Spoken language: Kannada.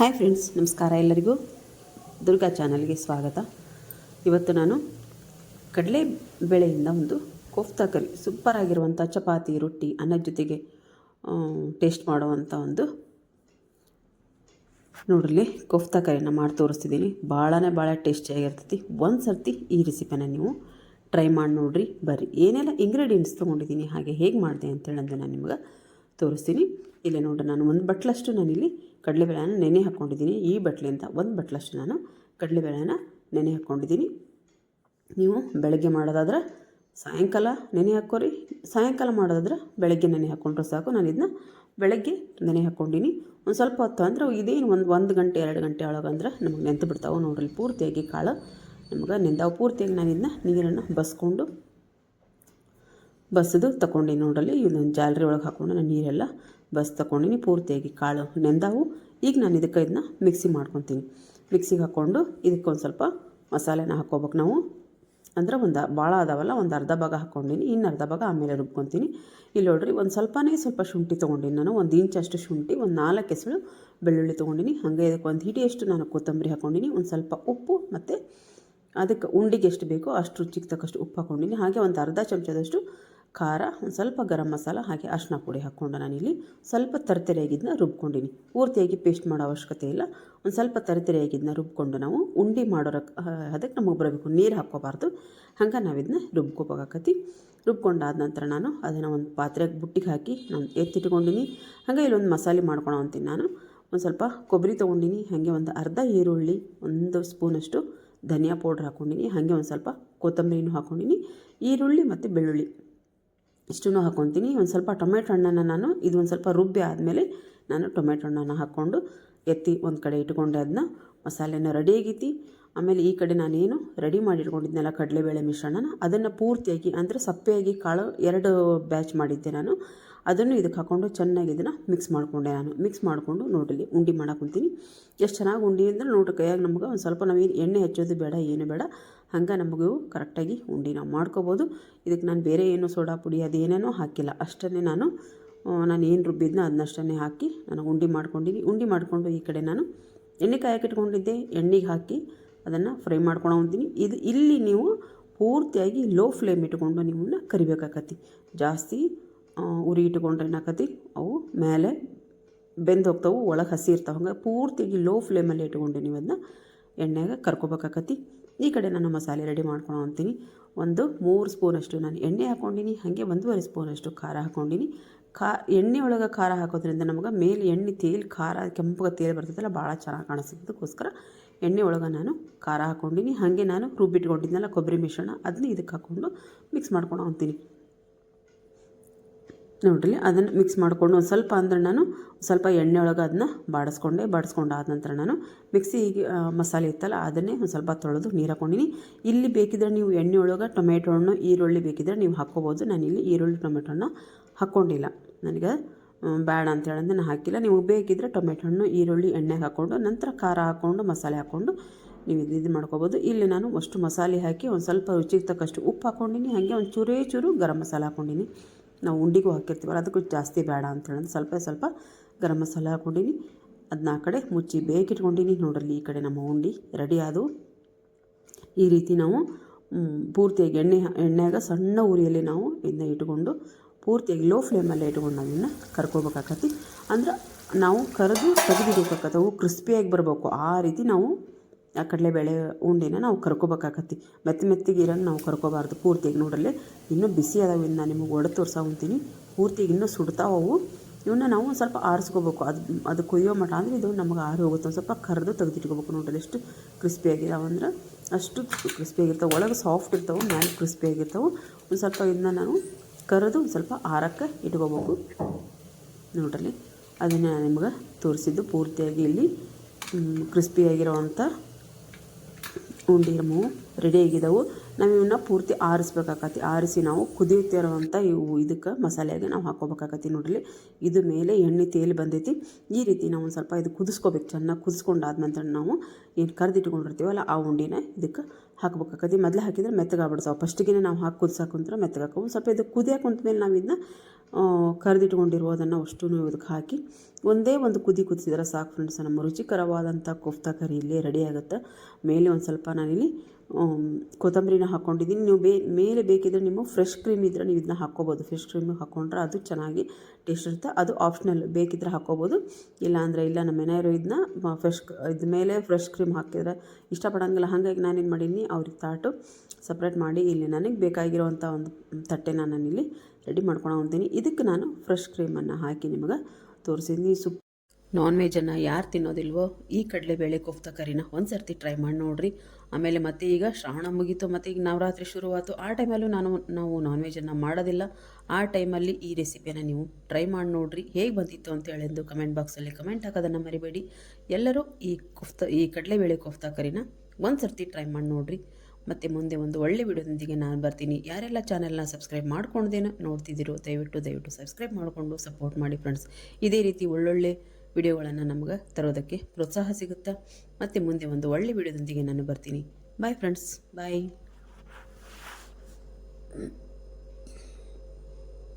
ಹಾಯ್ ಫ್ರೆಂಡ್ಸ್ ನಮಸ್ಕಾರ ಎಲ್ಲರಿಗೂ. ದುರ್ಗಾ ಚಾನಲ್ಗೆ ಸ್ವಾಗತ. ಇವತ್ತು ನಾನು ಕಡಲೆ ಬೇಳೆಯಿಂದ ಒಂದು ಕೋಫ್ತಾ ಕರಿ ಸೂಪರ್ ಆಗಿರುವಂಥ ಚಪಾತಿ, ರೊಟ್ಟಿ ಅನ್ನದ ಜೊತೆಗೆ ಟೇಸ್ಟ್ ಮಾಡುವಂಥ ಒಂದು ನೋಡ್ರಿ ಕೋಫ್ತಾ ಕರಿನ ಮಾಡಿ ತೋರಿಸ್ತಿದ್ದೀನಿ. ಭಾಳನೇ ಭಾಳ ಟೇಸ್ಟಿಯಾಗಿರ್ತೈತಿ ಒಂದು ಸರ್ತಿ ಈ ರೆಸಿಪಿನ ನೀವು ಟ್ರೈ ಮಾಡಿ ನೋಡ್ರಿ, ಬರ್ರಿ. ಏನೆಲ್ಲ ಇಂಗ್ರೀಡಿಯೆಂಟ್ಸ್ ತೊಗೊಂಡಿದ್ದೀನಿ, ಹಾಗೆ ಹೇಗೆ ಮಾಡಿದೆ ಅಂತೇಳಿ ನಾನು ನಿಮ್ಗೆ ತೋರಿಸ್ತೀನಿ. ಇಲ್ಲಿ ನೋಡ್ರಿ, ನಾನು ಒಂದು ಬಟ್ಲಷ್ಟು ನಾನಿಲ್ಲಿ ಕಡಲೆಬೇಳೆನ ನೆನೆ ಹಾಕ್ಕೊಂಡಿದ್ದೀನಿ ಈ ಬಟ್ಲಿಂದ ಒಂದು ಬಟ್ಲಷ್ಟು ನಾನು ಕಡಲೆಬೇಳೆನ ನೆನೆ ಹಾಕ್ಕೊಂಡಿದ್ದೀನಿ ನೀವು ಬೆಳಗ್ಗೆ ಮಾಡೋದಾದ್ರೆ ಸಾಯಂಕಾಲ ನೆನೆ ಹಾಕ್ಕೋರಿ. ಸಾಯಂಕಾಲ ಮಾಡೋದಾದ್ರೆ ಬೆಳಗ್ಗೆ ನೆನೆ ಹಾಕ್ಕೊಂಡ್ರೆ ಸಾಕು. ನಾನು ಇದನ್ನ ಬೆಳಗ್ಗೆ ನೆನೆ ಹಾಕ್ಕೊಂಡಿನಿ ಒಂದು ಸ್ವಲ್ಪ ಹೊತ್ತು ಅಂದ್ರೆ ಇದೇನು ಒಂದು ಒಂದು ಗಂಟೆ, ಎರಡು ಗಂಟೆ ಒಳಗಂದ್ರೆ ನಮಗೆ ನೆಂತು ಬಿಡ್ತಾವೆ. ನೋಡ್ರಿ, ಪೂರ್ತಿಯಾಗಿ ಕಾಳು. ನಮ್ಗೆ ನೆಂದಾವು. ಪೂರ್ತಿಯಾಗಿ ನಾನು ಇದನ್ನ ನೀರನ್ನು ಬಸ್ಕೊಂಡು ಬಸ್ದು ತಗೊಂಡಿನಿ ನೋಡಲ್ಲಿ ಇದೊಂದು ಜಾಲರಿ ಒಳಗೆ ಹಾಕ್ಕೊಂಡು ನಾನು ನೀರೆಲ್ಲ ಬಸ್ ತಗೊಂಡಿನಿ ಪೂರ್ತಿಯಾಗಿ ಕಾಳು ನೆಂದಾವು. ಈಗ ನಾನು ಇದಕ್ಕೆ ಇದನ್ನ ಮಿಕ್ಸಿ ಮಾಡ್ಕೊತೀನಿ. ಮಿಕ್ಸಿಗೆ ಹಾಕ್ಕೊಂಡು ಇದಕ್ಕೊಂದು ಸ್ವಲ್ಪ ಮಸಾಲೆನ ಹಾಕ್ಕೋಬೇಕು ನಾವು. ಅಂದ್ರೆ ಒಂದು ಭಾಳ ಅದಾವಲ್ಲ, ಒಂದು ಅರ್ಧ ಭಾಗ ಹಾಕ್ಕೊಂಡಿನಿ ಇನ್ನು ಅರ್ಧ ಭಾಗ ಆಮೇಲೆ ರುಬ್ಕೊತೀನಿ. ಇಲ್ಲಿ ನೋಡ್ರಿ ಒಂದು ಸ್ವಲ್ಪನೇ ಸ್ವಲ್ಪ ಶುಂಠಿ ತೊಗೊಂಡಿನಿ ನಾನು, ಒಂದು ಇಂಚಷ್ಟು ಶುಂಠಿ, ಒಂದು ನಾಲ್ಕು ಎಸಳು ಬೆಳ್ಳುಳ್ಳಿ ತೊಗೊಂಡಿನಿ. ಹಾಗೆ ಇದಕ್ಕೆ ಒಂದು ಹಿಡಿಯಷ್ಟು ನಾನು ಕೊತ್ತಂಬರಿ ಹಾಕ್ಕೊಂಡಿನಿ ಒಂದು ಸ್ವಲ್ಪ ಉಪ್ಪು ಮತ್ತು ಅದಕ್ಕೆ ಉಂಡಿಗೆ ಎಷ್ಟು ಬೇಕೋ ಅಷ್ಟು ರುಚಿಗೆ ತಕ್ಕಷ್ಟು ಉಪ್ಪು ಹಾಕ್ಕೊಂಡಿನಿ ಹಾಗೆ ಒಂದು ಅರ್ಧ ಚಮಚದಷ್ಟು ಖಾರ, ಒಂದು ಸ್ವಲ್ಪ ಗರಂ ಮಸಾಲ ಹಾಗೆ ಅರ್ಶಿನ ಪುಡಿ ಹಾಕ್ಕೊಂಡು ನಾನಿಲ್ಲಿ ಸ್ವಲ್ಪ ತರತರಿಯಾಗಿದ್ದನ್ನ ರುಬ್ಕೊಂಡಿನಿ. ಪೂರ್ತಿಯಾಗಿ ಪೇಸ್ಟ್ ಮಾಡೋ ಅವಶ್ಯಕತೆ ಇಲ್ಲ. ಒಂದು ಸ್ವಲ್ಪ ತರತರಿಯಾಗಿದ್ದನ್ನ ರುಬ್ಕೊಂಡು ನಾವು ಉಂಡೆ ಮಾಡೋರ ಅದಕ್ಕೆ ನಮಗೆ ಬರಬೇಕು. ನೀರು ಹಾಕ್ಕೋಬಾರ್ದು. ಹಂಗೆ ನಾವು ಇದನ್ನ ರುಬ್ಕೋಬೇಕಾಕತಿ ರುಬ್ಕೊಂಡಾದ ನಂತರ ನಾನು ಅದನ್ನು ಒಂದು ಪಾತ್ರೆಗೆ ಬುಟ್ಟಿಗೆ ಹಾಕಿ ನಾನು ಎತ್ತಿಟ್ಕೊಂಡಿನಿ. ಹಾಗೆ ಇಲ್ಲೊಂದು ಮಸಾಲೆ ಮಾಡ್ಕೊಳೋ ಅಂತೀನಿ ನಾನು. ಒಂದು ಸ್ವಲ್ಪ ಕೊಬ್ಬರಿ ತೊಗೊಂಡಿನಿ, ಹಾಗೆ ಒಂದು ಅರ್ಧ ಈರುಳ್ಳಿ, ಒಂದು ಸ್ಪೂನಷ್ಟು ಧನಿಯಾ ಪೌಡ್ರ್ ಹಾಕ್ಕೊಂಡಿನಿ ಹಾಗೆ ಒಂದು ಸ್ವಲ್ಪ ಕೊತ್ತಂಬರಿನೂ ಹಾಕ್ಕೊಂಡಿನಿ ಈರುಳ್ಳಿ ಮತ್ತು ಬೆಳ್ಳುಳ್ಳಿ. ಇಷ್ಟನ್ನು ಹಾಕ್ಕೊತೀನಿ ಒಂದು ಸ್ವಲ್ಪ ಟೊಮೆಟೊ ಹಣ್ಣನ್ನು ನಾನು, ಇದು ಒಂದು ಸ್ವಲ್ಪ ರುಬ್ಬಿ ಆದಮೇಲೆ ನಾನು ಟೊಮೆಟೊ ಹಣ್ಣನ್ನು ಹಾಕ್ಕೊಂಡು ಎತ್ತಿ ಒಂದು ಕಡೆ ಇಟ್ಕೊಂಡೆ ಅದನ್ನ ಮಸಾಲೆನ ರೆಡಿ ಆಗೈತಿ. ಆಮೇಲೆ ಈ ಕಡೆ ನಾನೇನು ರೆಡಿ ಮಾಡಿ ಇಟ್ಕೊಂಡಿದ್ನಲ್ಲ ಕಡಲೆಬೇಳೆ ಮಿಶ್ರಣನ, ಅದನ್ನು ಪೂರ್ತಿಯಾಗಿ ಅಂದರೆ ಸಪ್ಪೆಯಾಗಿ ಕಾಳು ಎರಡು ಬ್ಯಾಚ್ ಮಾಡಿದ್ದೆ ನಾನು. ಅದನ್ನು ಇದಕ್ಕೆ ಹಾಕ್ಕೊಂಡು ಚೆನ್ನಾಗಿ ಇದನ್ನು ಮಿಕ್ಸ್ ಮಾಡಿಕೊಂಡೆ ನಾನು. ಮಿಕ್ಸ್ ಮಾಡಿಕೊಂಡು ನೋಡಲಿ, ಉಂಡೆ ಮಾಡಕ್ಕೆ ಕುಂತೀನಿ. ಎಷ್ಟು ಚೆನ್ನಾಗಿ ಉಂಡೆ ಅಂದರೆ ನೋಡಿ ಕೈಯಾಗ ನಮ್ಗೆ ಒಂದು ಸ್ವಲ್ಪ ನಾವೇನು ಎಣ್ಣೆ ಹಚ್ಚೋದು ಬೇಡ, ಏನು ಬೇಡ. ಹಂಗೆ ನಮಗೂ ಕರೆಕ್ಟಾಗಿ ಉಂಡೆ ನಾವು ಮಾಡ್ಕೋಬೋದು. ಇದಕ್ಕೆ ನಾನು ಬೇರೆ ಏನು ಸೋಡಾ ಪುಡಿ ಅದೇನೇನೋ ಹಾಕಿಲ್ಲ. ಅಷ್ಟನ್ನೇ ನಾನು ನಾನು ಏನು ರುಬ್ಬಿದ್ನೋ ಅದನ್ನಷ್ಟನ್ನೇ ಹಾಕಿ ನಾನು ಉಂಡೆ ಮಾಡ್ಕೊಂಡಿನಿ ಉಂಡೆ ಮಾಡಿಕೊಂಡು ಈ ಕಡೆ ನಾನು ಎಣ್ಣೆ ಕಾಯಕ್ಕೆ ಇಟ್ಕೊಂಡಿದ್ದೆ. ಎಣ್ಣೆಗೆ ಹಾಕಿ ಅದನ್ನು ಫ್ರೈ ಮಾಡ್ಕೊಳೋತೀನಿ ಇದು ಇಲ್ಲಿ ನೀವು ಪೂರ್ತಿಯಾಗಿ ಲೋ ಫ್ಲೇಮ್ ಇಟ್ಕೊಂಡು ನಿಮ್ಮನ್ನು ಕರಿಬೇಕಾಕತಿ ಜಾಸ್ತಿ ಉರಿ ಇಟ್ಕೊಂಡ್ರೆ ಏನಾಕತಿ ಅವು ಮೇಲೆ ಬೆಂದು ಹೋಗ್ತಾವೆ, ಒಳಗೆ ಹಸಿ ಇರ್ತಾವೆ. ಹಂಗೆ ಪೂರ್ತಿಯಾಗಿ ಲೋ ಫ್ಲೇಮಲ್ಲಿ ಇಟ್ಕೊಂಡು ನೀವು ಅದನ್ನ ಎಣ್ಣೆಗೆ ಕರ್ಕೋಬೇಕಾಕತಿ ಈ ಕಡೆ ನಾನು ಮಸಾಲೆ ರೆಡಿ ಮಾಡ್ಕೊಳೋ ಅಂತೀನಿ. ಒಂದು ಮೂರು ಸ್ಪೂನಷ್ಟು ನಾನು ಎಣ್ಣೆ ಹಾಕ್ಕೊಂಡಿನಿ, ಹಾಗೆ ಒಂದೂವರೆ ಸ್ಪೂನಷ್ಟು ಖಾರ ಹಾಕ್ಕೊಂಡಿನಿ. ಖಾ, ಎಣ್ಣೆ ಒಳಗೆ ಖಾರ ಹಾಕೋದ್ರಿಂದ ನಮಗೆ ಮೇಲೆ ಎಣ್ಣೆ ತೇಲ್ ಖಾರ ಕೆಂಪಗೆ ತೇಲ್ ಬರ್ತದಲ್ಲ ಭಾಳ ಚೆನ್ನಾಗಿ ಕಾಣಿಸ್ತದಕ್ಕೋಸ್ಕರ ಎಣ್ಣೆ ಒಳಗೆ ನಾನು ಖಾರ ಹಾಕ್ಕೊಂಡಿನಿ. ಹಾಗೆ ನಾನು ರುಬ್ಬಿಟ್ಕೊಂಡಿದ್ನಲ್ಲ ಕೊಬ್ಬರಿ ಮಿಶ್ರಣ ಅದನ್ನ ಇದಕ್ಕೆ ಹಾಕ್ಕೊಂಡು ಮಿಕ್ಸ್ ಮಾಡ್ಕೊಳೋ ಅಂತೀನಿ. ನೋಡ್ರಿ ಅದನ್ನು ಮಿಕ್ಸ್ ಮಾಡಿಕೊಂಡು ಒಂದು ಸ್ವಲ್ಪ ಅಂದ್ರೆ ನಾನು ಸ್ವಲ್ಪ ಎಣ್ಣೆ ಒಳಗೆ ಅದನ್ನ ಬಾಡಿಸ್ಕೊಂಡೆ. ಬಾಡಿಸ್ಕೊಂಡು ಆದ ನಂತರ ನಾನು ಮಿಕ್ಸಿಗೆ ಮಸಾಲೆ ಇತ್ತಲ್ಲ, ಅದನ್ನೇ ಒಂದು ಸ್ವಲ್ಪ ತೊಳೆದು ನೀರು ಹಾಕೊಂಡಿನಿ. ಇಲ್ಲಿ ಬೇಕಿದ್ರೆ ನೀವು ಎಣ್ಣೆ ಒಳಗೆ ಟೊಮೆಟೊ ಹಣ್ಣು, ಈರುಳ್ಳಿ ಬೇಕಿದ್ರೆ ನೀವು ಹಾಕ್ಕೋಬೋದು ನಾನು ಇಲ್ಲಿ ಈರುಳ್ಳಿ, ಟೊಮೆಟೊ ಹಣ್ಣು ಹಾಕ್ಕೊಂಡಿಲ್ಲ ನನಗೆ ಬೇಡ ಅಂತ ಹೇಳಿದ್ರೆ ನಾನು ಹಾಕಿಲ್ಲ. ನಿಮಗೆ ಬೇಕಿದ್ರೆ ಟೊಮೆಟೊ ಹಣ್ಣು, ಈರುಳ್ಳಿ ಎಣ್ಣೆಗೆ ಹಾಕ್ಕೊಂಡು ನಂತರ ಖಾರ ಹಾಕ್ಕೊಂಡು ಮಸಾಲೆ ಹಾಕ್ಕೊಂಡು ನೀವು ಇದು ಇದು ಮಾಡ್ಕೋಬೋದು. ಇಲ್ಲಿ ನಾನು ಅಷ್ಟು ಮಸಾಲೆ ಹಾಕಿ ಒಂದು ಸ್ವಲ್ಪ ರುಚಿಗೆ ತಕ್ಕಷ್ಟು ಉಪ್ಪು ಹಾಕ್ಕೊಂಡಿನಿ ಹಾಗೆ ಒಂದು ಚೂರೇ ಚೂರು ಗರಂ ಮಸಾಲೆ ಹಾಕ್ಕೊಂಡಿನಿ ನಾವು ಉಂಡಿಗೂ ಹಾಕಿರ್ತೀವಲ್ಲ, ಅದಕ್ಕೂ ಜಾಸ್ತಿ ಬೇಡ ಅಂತ ಹೇಳಂದ್ರೆ ಸ್ವಲ್ಪ ಸ್ವಲ್ಪ ಗರಂ ಮಸಾಲ ಹಾಕ್ಕೊಂಡಿನಿ. ಅದನ್ನ ಆ ಕಡೆ ಮುಚ್ಚಿ ಬೇಕಿಟ್ಕೊಂಡಿನಿ. ನೋಡ್ರಲ್ಲಿ ಈ ಕಡೆ ನಮ್ಮ ಉಂಡಿ ರೆಡಿ ಆದವು. ಈ ರೀತಿ ನಾವು ಪೂರ್ತಿಯಾಗಿ ಎಣ್ಣೆ, ಎಣ್ಣೆಯಾಗ ಸಣ್ಣ ಉರಿಯಲ್ಲಿ ನಾವು ಇದನ್ನ ಇಟ್ಕೊಂಡು ಪೂರ್ತಿಯಾಗಿ ಲೋ ಫ್ಲೇಮಲ್ಲೇ ಇಟ್ಕೊಂಡು ನಾವು ಇದನ್ನ ಕರ್ಕೋಬೇಕಾಕತಿ. ಅಂದ್ರೆ ನಾವು ಕರೆದು ತೆಗೆದಿಡಬೇಕಾಗತ್ತೆ ಅವು ಕ್ರಿಸ್ಪಿಯಾಗಿ ಬರಬೇಕು. ಆ ರೀತಿ ನಾವು ಆ ಕಡಲೆಬೇಳೆ ಉಂಡೆನ ನಾವು ಕರ್ಕೋಬೇಕಾಕತಿ ಮೆತ್ತ ಮೆತ್ತಿಗೆ ಇರೋಂಗೆ ನಾವು ಕರ್ಕೋಬಾರ್ದು ಪೂರ್ತಿಯಾಗಿ ನೋಡ್ರಲ್ಲಿ ಇನ್ನೂ ಬಿಸಿ ಅದಾವೆ, ಇನ್ನು ನಿಮಗೆ ಒಡೆ ತೋರ್ಸಾವಂತೀನಿ ಪೂರ್ತಿಯಾಗಿ ಇನ್ನೂ ಸುಡ್ತಾವು ಇವನ್ನ ನಾವು ಒಂದು ಸ್ವಲ್ಪ ಆರಿಸ್ಕೋಬೇಕು. ಅದು ಅದು ಕೊಯ್ಯೋ ಮಟ ಅಂದರೆ ಇದು ನಮಗೆ ಆರಿ ಹೋಗುತ್ತೆ. ಒಂದು ಸ್ವಲ್ಪ ಕರೆದು ತೆಗೆದಿಟ್ಕೋಬೇಕು ನೋಡ್ರಿ ಎಷ್ಟು ಕ್ರಿಸ್ಪಿಯಾಗಿದಾವೆ ಅಂದ್ರೆ ಅಷ್ಟು ಕ್ರಿಸ್ಪಿಯಾಗಿರ್ತಾವೆ ಒಳಗೆ ಸಾಫ್ಟ್ ಇರ್ತಾವೆ ಮೇಲೆ ಕ್ರಿಸ್ಪಿಯಾಗಿರ್ತಾವೆ ಒಂದು ಸ್ವಲ್ಪ ಇದನ್ನ ನಾವು ಕರೆದು ಒಂದು ಸ್ವಲ್ಪ ಆರಕ್ಕೆ ಇಟ್ಕೋಬೇಕು ನೋಡ್ರಲ್ಲಿ ಅದನ್ನು ನಾನು ನಿಮ್ಗೆ ತೋರಿಸಿದ್ದು. ಪೂರ್ತಿಯಾಗಿ ಇಲ್ಲಿ ಕ್ರಿಸ್ಪಿಯಾಗಿರೋವಂಥ ಉಂಡೆ ರೆಡಿ ರೆಡಿಯಾಗಿದ್ದಾವೆ ನಾವು ಇವನ್ನ ಪೂರ್ತಿ ಆರಿಸ್ಬೇಕಾಕತಿ. ಆರಿಸಿ ನಾವು ಕುದಿಯುತ್ತಿರುವಂಥ ಇವು ಇದಕ್ಕೆ ಮಸಾಲೆಗೆ ನಾವು ಹಾಕ್ಕೋಬೇಕಾಕತಿ ನೋಡ್ರಿ. ಇದು ಮೇಲೆ ಎಣ್ಣೆ ತೇಲಿ ಬಂದೈತಿ. ಈ ರೀತಿ ನಾವು ಒಂದು ಸ್ವಲ್ಪ ಇದು ಕುದಿಸ್ಕೋಬೇಕು. ಚೆನ್ನಾಗಿ ಕುದಿಸ್ಕೊಂಡಾದ ನಂತರ ನಾವು ಏನು ಕರೆದಿಟ್ಕೊಂಡಿರ್ತೀವಲ್ಲ, ಆ ಉಂಡಿನ ಇದಕ್ಕೆ ಹಾಕ್ಬೇಕಾಕತಿ. ಮೊದಲು ಹಾಕಿದ್ರೆ ಮೆತ್ತಗಾಗ್ಬಿಡ್ತಾವೆ. ಫಸ್ಟಿಗೆ ನಾವು ಹಾಕಿ ಕುದಿಸಾಕುಂತ್ರ ಒಂದು ಸ್ವಲ್ಪ ಇದು ಕುದಿಯಾಕ ಕುಂತ ಮೇಲೆ ನಾವು ಇದನ್ನ ಕರೆದಿಟ್ಕೊಂಡಿರುವುದನ್ನು ಅಷ್ಟು ಇದಕ್ಕೆ ಹಾಕಿ ಒಂದೇ ಒಂದು ಕುದಿ ಕುದಿಸಿದ್ರೆ ಸಾಕು ಫ್ರೆಂಡ್ಸ್ ನಮ್ಮ ರುಚಿಕರವಾದಂಥ ಕೊಫ್ತಾ ಕರಿ ಇಲ್ಲಿ ರೆಡಿ ಆಗುತ್ತೆ. ಮೇಲೆ ಒಂದು ಸ್ವಲ್ಪ ನಾನಿಲ್ಲಿ ಕೊತ್ತಂಬರಿನ ಹಾಕ್ಕೊಂಡಿದ್ದೀನಿ ನೀವು ಬೇ, ಮೇಲೆ ಬೇಕಿದ್ರೆ ನಿಮ್ಮ ಫ್ರೆಶ್ ಕ್ರೀಮ್ ಇದ್ದರೆ ನೀವು ಇದನ್ನ ಹಾಕ್ಕೋಬೋದು. ಫ್ರೆಶ್ ಕ್ರೀಮ್ ಹಾಕ್ಕೊಂಡ್ರೆ ಅದು ಚೆನ್ನಾಗಿ ಟೇಸ್ಟ್ ಇರುತ್ತೆ. ಅದು ಆಪ್ಷನಲ್ ಬೇಕಿದ್ರೆ ಹಾಕ್ಕೋಬೋದು. ಇಲ್ಲ ಅಂದರೆ ಇಲ್ಲ, ನಮ್ಮ ಮನೆಯವರು ಇದನ್ನ ಫ್ರೆಶ್ ಇದ್ರ ಮೇಲೆ ಫ್ರೆಶ್ ಕ್ರೀಮ್ ಹಾಕಿದ್ರೆ ಇಷ್ಟಪಡೋಂಗಿಲ್ಲ. ಹಾಗಾಗಿ ನಾನೇನು ಮಾಡೀನಿ, ಅವ್ರಿಗೆ ತಾಟು ಸಪ್ರೇಟ್ ಮಾಡಿ ಇಲ್ಲಿ ನನಗೆ ಬೇಕಾಗಿರುವಂಥ ಒಂದು ತಟ್ಟೆನ ನಾನಿಲ್ಲಿ ರೆಡಿ ಮಾಡ್ಕೊಂಡು ಇದಕ್ಕೆ ನಾನು ಫ್ರೆಶ್ ಕ್ರೀಮನ್ನು ಹಾಕಿ ನಿಮಗೆ ತೋರಿಸಿದ್ದೀನಿ ಸುಪ್ ನಾನ್ ವೆಜ್ಜನ್ನು ಯಾರು ತಿನ್ನೋದಿಲ್ವೋ ಈ ಕಡಲೆಬೇಳೆ ಕೊಫ್ತಾ ಕರಿನ ಒಂದು ಸರ್ತಿ ಟ್ರೈ ಮಾಡಿ ನೋಡ್ರಿ. ಆಮೇಲೆ ಮತ್ತೆ ಈಗ ಶ್ರಾವಣ ಮುಗೀತು, ಮತ್ತು ಈಗ ನವರಾತ್ರಿ ಶುರುವಾಯಿತು ಆ ಟೈಮಲ್ಲೂ ನಾನು, ನಾವು ನಾನ್ ವೆಜ್ಜನ್ನು ಮಾಡೋದಿಲ್ಲ. ಆ ಟೈಮಲ್ಲಿ ಈ ರೆಸಿಪಿಯನ್ನು ನೀವು ಟ್ರೈ ಮಾಡಿ ನೋಡ್ರಿ. ಹೇಗೆ ಬಂದಿತ್ತು ಅಂತ ಎಂದು ಕಮೆಂಟ್ ಬಾಕ್ಸಲ್ಲಿ ಕಮೆಂಟ್ ಹಾಕೋದನ್ನು ಮರಿಬೇಡಿ. ಎಲ್ಲರೂ ಈ ಕೊಫ್ತಾ ಈ ಕಡಲೆಬೇಳೆ ಕೊಫ್ತಾ ಕರಿನ ಒಂದು ಸರ್ತಿ ಟ್ರೈ ಮಾಡಿ ನೋಡ್ರಿ. ಮತ್ತು ಮುಂದೆ ಒಂದು ಒಳ್ಳೆ ವಿಡಿಯೋದೊಂದಿಗೆ ನಾನು ಬರ್ತೀನಿ. ಯಾರೆಲ್ಲ ಚಾನೆಲ್ನ ಸಬ್ಸ್ಕ್ರೈಬ್ ಮಾಡ್ಕೊಂಡೇನೋ ನೋಡ್ತಿದ್ದೀರೋ, ದಯವಿಟ್ಟು ದಯವಿಟ್ಟು ಸಬ್ಸ್ಕ್ರೈಬ್ ಮಾಡಿಕೊಂಡು ಸಪೋರ್ಟ್ ಮಾಡಿ ಫ್ರೆಂಡ್ಸ್ ಇದೇ ರೀತಿ ಒಳ್ಳೊಳ್ಳೆ ವಿಡಿಯೋಗಳನ್ನು ನಮಗೆ ತರೋದಕ್ಕೆ ಪ್ರೋತ್ಸಾಹ ಸಿಗುತ್ತಾ? ಮತ್ತು ಮುಂದೆ ಒಂದು ಒಳ್ಳೆ ವಿಡಿಯೋದೊಂದಿಗೆ ನಾನು ಬರ್ತೀನಿ. Bye friends bye